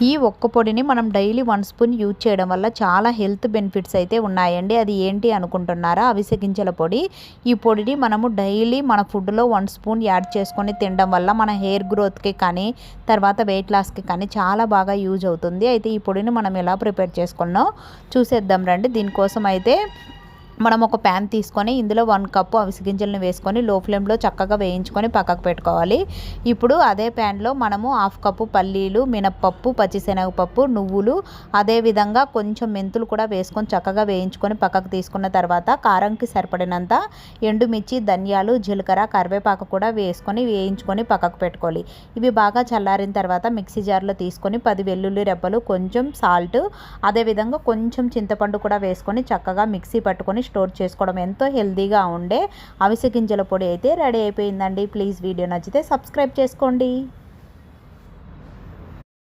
ఈ ఒక్క పొడిని మనం డైలీ వన్ స్పూన్ యూజ్ చేయడం వల్ల చాలా హెల్త్ బెనిఫిట్స్ అయితే ఉన్నాయండి. అది ఏంటి అనుకుంటున్నారా? అవిసె గింజల పొడి. ఈ పొడిని మనము డైలీ మన ఫుడ్లో వన్ స్పూన్ యాడ్ చేసుకొని తినడం వల్ల మన హెయిర్ గ్రోత్కి కానీ తర్వాత వెయిట్ లాస్కి కానీ చాలా బాగా యూజ్ అవుతుంది. అయితే ఈ పొడిని మనం ఎలా ప్రిపేర్ చేసుకున్నాం? చూసేద్దాం రండి. దీనికోసం అయితే మనం ఒక ప్యాన్ తీసుకొని ఇందులో వన్ కప్పు అవిసి గింజలను వేసుకొని లో ఫ్లేమ్లో చక్కగా వేయించుకొని పక్కకు పెట్టుకోవాలి. ఇప్పుడు అదే ప్యాన్లో మనము హాఫ్ కప్పు పల్లీలు మినప్పప్పు పచ్చిశనగపప్పు నువ్వులు అదేవిధంగా కొంచెం మెంతులు కూడా వేసుకొని చక్కగా వేయించుకొని పక్కకు తీసుకున్న తర్వాత కారంకి సరిపడినంత ఎండుమిర్చి ధనియాలు జీలకర్ర కరివేపాకు కూడా వేసుకొని వేయించుకొని పక్కకు పెట్టుకోవాలి. ఇవి బాగా చల్లారిన తర్వాత మిక్సీ జార్లో తీసుకొని పది వెల్లుల్లి రెబ్బలు కొంచెం సాల్ట్ అదేవిధంగా కొంచెం చింతపండు కూడా వేసుకొని చక్కగా మిక్సీ పట్టుకొని స్టోర్ చేసుకోవడం ఎంతో హెల్తీగా ఉండే అవిసె గింజల పొడి అయితే రెడీ అయిపోయిందండి. ప్లీజ్ వీడియో నచ్చితే సబ్స్క్రైబ్ చేసుకోండి.